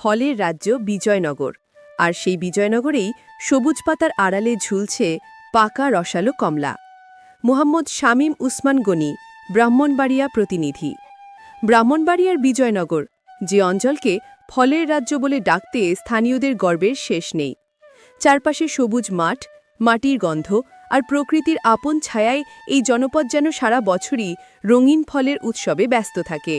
ফলের রাজ্য বিজয়নগর। আর সেই বিজয়নগরেই সবুজ পাতার আড়ালে ঝুলছে পাকা রসালো কমলা। মোহাম্মদ শামীম উসমান গনি, ব্রাহ্মণবাড়িয়া প্রতিনিধি। ব্রাহ্মণবাড়িয়ার বিজয়নগর, যে অঞ্চলকে ফলের রাজ্য বলে ডাকতে স্থানীয়দের গর্বের শেষ নেই। চারপাশে সবুজ মাঠ, মাটির গন্ধ আর প্রকৃতির আপন ছায়ায় এই জনপদ যেন সারা বছরই রঙিন ফলের উৎসবে ব্যস্ত থাকে।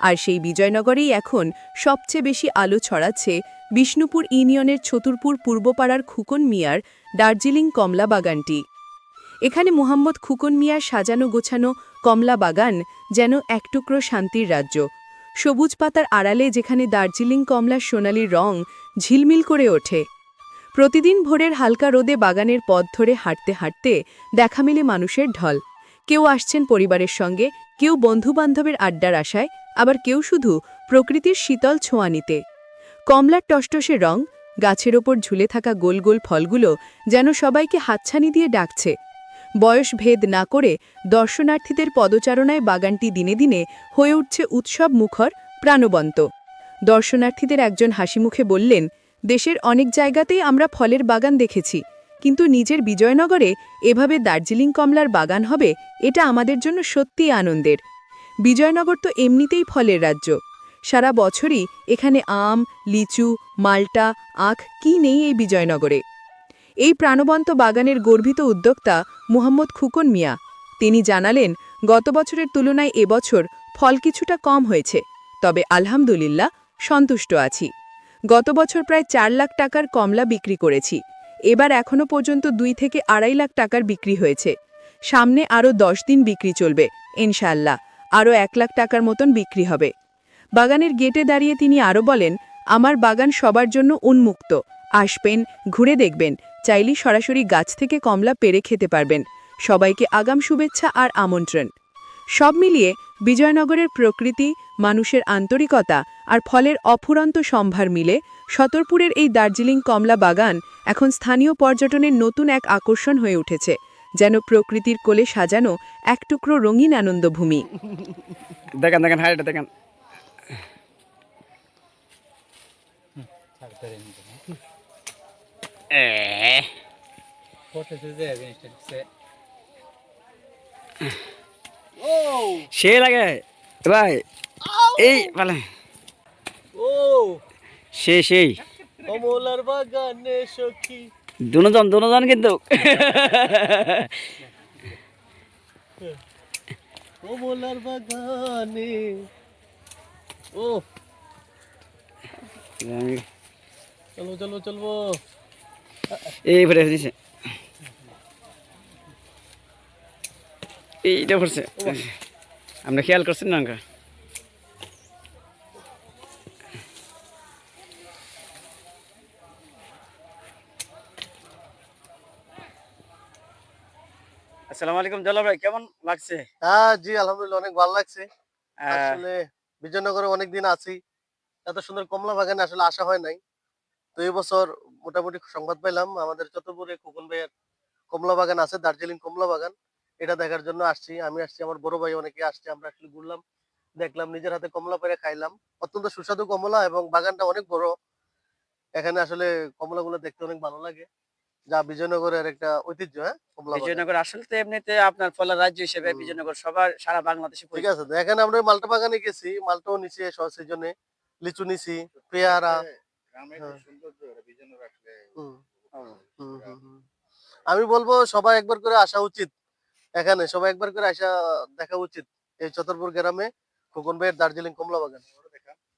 আর সেই বিজয়নগরেই এখন সবচেয়ে বেশি আলো ছড়াচ্ছে বিষ্ণুপুর ইউনিয়নের ছতুরপুর পূর্বপাড়ার খুকন মিয়ার দার্জিলিং কমলা বাগানটি। এখানে মোহাম্মদ খুকন মিয়ার সাজানো গোছানো কমলা বাগান যেন এক টুকরো শান্তির রাজ্য। সবুজ পাতার আড়ালে যেখানে দার্জিলিং কমলার সোনালি রং ঝিলমিল করে ওঠে। প্রতিদিন ভোরের হালকা রোদে বাগানের পথ ধরে হাঁটতে হাঁটতে দেখা মেলে মানুষের ঢল। কেউ আসছেন পরিবারের সঙ্গে, কেউ বন্ধুবান্ধবের আড্ডার আশায় আবার কেউ শুধু প্রকৃতির শীতল ছোঁয়া নিতে। কমলার টসটসে রং, গাছের ওপর ঝুলে থাকা গোল গোল ফলগুলো যেন সবাইকে হাতছানি দিয়ে ডাকছে। বয়স ভেদ না করে দর্শনার্থীদের পদচারণায় বাগানটি দিনে দিনে হয়ে উঠছে উৎসব মুখর, প্রাণবন্ত। দর্শনার্থীদের একজন হাসিমুখে বললেন, দেশের অনেক জায়গাতেই আমরা ফলের বাগান দেখেছি, কিন্তু নিজের বিজয়নগরে এভাবে দার্জিলিং কমলার বাগান হবে, এটা আমাদের জন্য সত্যিই আনন্দের। বিজয়নগর তো এমনিতেই ফলের রাজ্য। সারা বছরই এখানে আম, লিচু, মাল্টা, আখ কি নেই এই বিজয়নগরে। এই প্রাণবন্ত বাগানের গর্বিত উদ্যোক্তা মুহাম্মদ খুকন মিয়া। তিনি জানালেন, গত বছরের তুলনায় এবছর ফল কিছুটা কম হয়েছে, তবে আলহামদুলিল্লাহ সন্তুষ্ট আছি। গত বছর প্রায় চার লাখ টাকার কমলা বিক্রি করেছি। এবার এখনও পর্যন্ত দুই থেকে আড়াই লাখ টাকার বিক্রি হয়েছে। সামনে আরও দশ দিন বিক্রি চলবে ইনশাল্লাহ আরও এক লাখ টাকার মতন বিক্রি হবে। বাগানের গেটে দাঁড়িয়ে তিনি আরও বলেন, আমার বাগান সবার জন্য উন্মুক্ত। আসবেন, ঘুরে দেখবেন। চাইলেই সরাসরি গাছ থেকে কমলা পেরে খেতে পারবেন। সবাইকে আগাম শুভেচ্ছা আর আমন্ত্রণ। সব মিলিয়ে বিজয়নগরের প্রকৃতি, মানুষের আন্তরিকতা আর ফলের অফুরন্ত সম্ভার মিলে সতরপুরের এই দার্জিলিং কমলা বাগান এখন স্থানীয় পর্যটনের নতুন এক আকর্ষণ হয়ে উঠেছে। যেন প্রকৃতির কোলে সাজানো এক টুকরো রঙিন আনন্দভূমি। দেখেন দেখেন হাইটা দেখেন। এ। সে লাগে ভাই। এই ভালো ও। সে সেই। কমলার বাগানে সখী। দুজন দুজন কিন্তু। কমলার বাগানে। ও। চলো চলো চলবো। এই দিছে। এইটা পড়ছে আমরা খেয়াল করছেন না আসসালামু আলাইকুম জলা ভাই কেমন লাগছে? হ্যাঁ জি আলহামদুলিল্লাহ অনেক ভালো লাগছে। আসলে বিজয়নগরে অনেকদিন আছি। এত সুন্দর কমলা বাগানে আসলে আসা হয় নাই। তো এই বছর মোটামুটি সংবাদ পেলাম আমাদের চতুর্পুরে খোকন ভাইয়ের কমলা বাগান আছে দার্জিলিং কমলা বাগান। এটা দেখার জন্য আসছি। আমি আসছি আমার বড় ভাই অনেকে আসছে আমরা আসলে ঘুরলাম দেখলাম নিজের হাতে কমলা পেরে খাইলাম। অত্যন্ত সুস্বাদু কমলা এবং বাগানটা অনেক বড়। এখানে আসলে কমলাগুলো দেখতে অনেক ভালো লাগে। যা বিজয়নগরের একটা ঐতিহ্য হ্যাঁ? বিজয়নগর আসলে তো এমনিতে আপনার ফলের রাজ্য হিসেবে বিজয়নগর সবার সারা বাংলাদেশে ঠিক আছে এখানে আমরা মালটা বাগানে গেছি মালটাও নিছি সিজনে লিচু নিছি পেয়ারা। হ্যাঁ। আমি বলব সবাই একবার করে আসা উচিত এখানে সবাই একবার করে আসা দেখা উচিত এই চতরপুর গ্রামে খোকন ভাইয়ের দার্জিলিং কমলা বাগান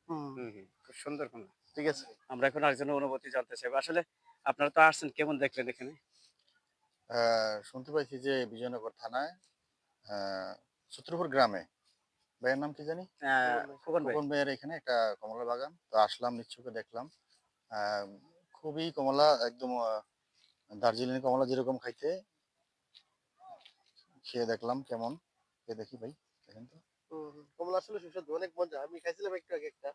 হুম, হুম, হুম, খুব সুন্দর কোনো ঠিক আছে? আমরা এখন আরেকজনের অনুভূতি জানতে চাইব। আসলে আপনারা তো আসছেন কেমন দেখলেন এখানে? শুনতে পাইছি যে বিজয়নগর থানায় সূত্রপুর গ্রামে ভাইয়ের নাম কি জানি? আহ, খোকন ভাইয়ের এখানে একটা কমলা বাগান তো আসলাম নিচ্ছকে দেখলাম। আহ, খুবই কমলা একদম দার্জিলিং কমলা যেরকম খাইতে খেয়ে দেখলাম কেমন। খেয়ে দেখি ভাই দেখেন তো। কমলা আসলে সুস্বাদু অনেক মজা। আমি খাইছিলাম একটু আগে একটা।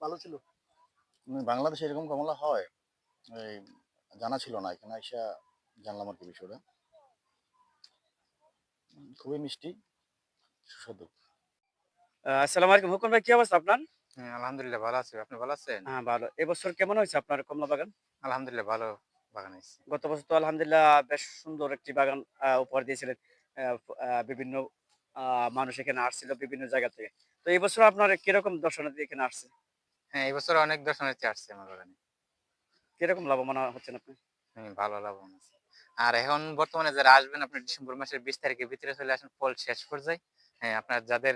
ভালো ছিল? বাংলাদেশে এরকম কমলা হয় এই জানা ছিল না এখানে এসে জানলাম আর কি বিষয়টা। খুবই মিষ্টি সুস্বাদু। আসসালামু আলাইকুম। হুকুম ভাই কি অবস্থা আপনার? হ্যাঁ, আলহামদুলিল্লাহ ভালো আছি। আপনি ভালো আছেন? হ্যাঁ ভালো। এবছর কেমন হয়েছে আপনার কমলা বাগান? আলহামদুলিল্লাহ ভালো বাগান হয়েছে। গত বছর তো আলহামদুলিল্লাহ বেশ সুন্দর একটি বাগান আহ, উপহার দিয়েছিলেন আহ, আহ, বিভিন্ন আহ, মানুষ এখানে আসছিল বিভিন্ন জায়গা থেকে। তো এবছর আপনার কীরকম দর্শনার্থী এখানে আসছে? হ্যাঁ এই বছর অনেক দর্শনার্থী আসছে আমার বাগানে। কীরকম লাভবান হচ্ছেন আপনি? হুম, ভালো লাভবান আছে। আর এখন বর্তমানে যারা আসবেন আপনি ডিসেম্বর মাসের বিশ তারিখের ভিতরে চলে আসেন ফল শেষ পর্যায়ে। হ্যাঁ আপনার যাদের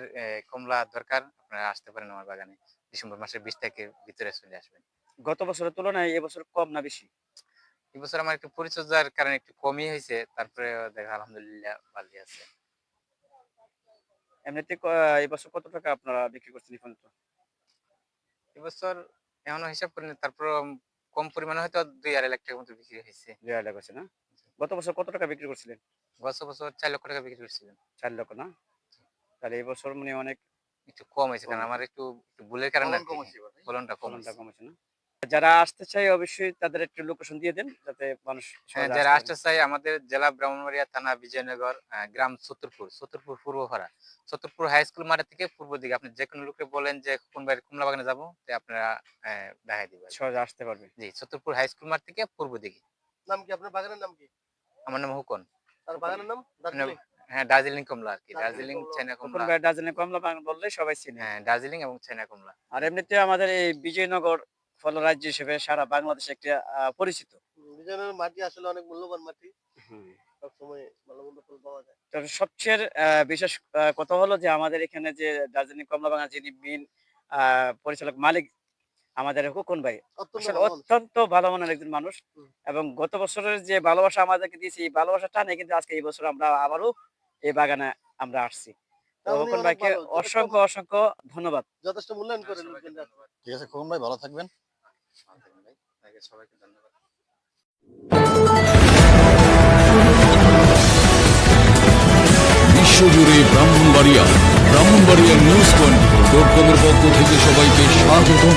কমলা দরকার আপনারা আসতে পারেন আমার বাগানে। ডিসেম্বর মাসের বিশ তারিখের ভিতরে চলে আসবেন। গত বছরের তুলনায় এবছর কম না বেশি? এবছর আমার একটু পরিচর্যার কারণে একটু কমই হয়েছে তারপরে দেখা আলহামদুলিল্লাহ ভালোই আছে। এমনিতে এবছর কত টাকা আপনারা বিক্রি করছেন এই পর্যন্ত? এবছর এখনও হিসাব করিনি তারপর কম পরিমাণে হয়তো দুই আড়াই লাখ টাকার মতো বিক্রি হয়েছে। দুই আড়াই লাখ হচ্ছে না? গত বছর কত টাকা বিক্রি করছিলেন? গত বছর চার লক্ষ টাকা বিক্রি করছিলেন চার লক্ষ না? তাহলে এবছর মানে অনেক একটু কম হয়েছে কারণ আমার একটু ভুলের কারণে ফলন কম হয়েছে ফলনটা কম ফলনটা হয়েছে। না? যারা আসতে চায় অবশ্যই তাদের একটু লোকেশন দিয়ে দেন যাতে মানুষ হ্যাঁ যারা আসতে চাই আমাদের জেলা ব্রাহ্মণবাড়িয়া থানা বিজয়নগর আহ, গ্রাম চতুরপুর চতুরপুর পূর্বপাড়া চতুরপুর হাই স্কুল মাঠের থেকে পূর্ব দিকে। আপনি যে কোনো লোককে বলেন যে কোন বাড়ি কমলা বাগানে যাব? আপনারা দেখাই দিবেন। সহজে আসতে পারবে। জি চতুরপুর হাই স্কুল মাঠ থেকে পূর্ব দিকে। নাম কি আপনার? বাগানের নাম কি? আমার নাম হুকন। তার বাগানের নাম? হ্যাঁ দার্জিলিং কমলা আর কি দার্জিলিং দার্জিলিং কমলা। কোন কমলা। ভাই কমলা বাগান বললে সবাই চিনে। হ্যাঁ দার্জিলিং এবং চাইনা কমলা। আর এমনিতে আমাদের এই বিজয়নগর ফল রাজ্য হিসেবে সারা বাংলাদেশে একটা পরিচিত। বিজয়নগরের মাটি আসলে অনেক মূল্যবান মাটি। সবসময় ভালো মন্দ ফল পাওয়া যায়। তবে সবচেয়ে বিশেষ কথা হলো যে আমাদের এখানে যে দার্জিলিং কমলা বাগান যিনি মেন পরিচালক মালিক আমাদের হুকুন ভাই অত্যন্ত ভালো মানুষ। মনের একজন মানুষ। এবং গত বছরের যে ভালোবাসা আমাদেরকে দিয়েছে এই ভালোবাসা টানে কিন্তু আজকে এই বছর আমরা আবারও এই বাগানে আমরা আসছি। হুকুন ভাইকে অসংখ্য অসংখ্য ধন্যবাদ। যথেষ্ট মূল্যায়ন করে লোকজন ঠিক আছে ভাই ভালো থাকবেন। আপনাকে সবাইকে ধন্যবাদ। বিশ্বজুড়ে Brahmanbaria Brahmanbaria news twenty dot কমের পক্ষ থেকে সবাইকে স্বাগতম।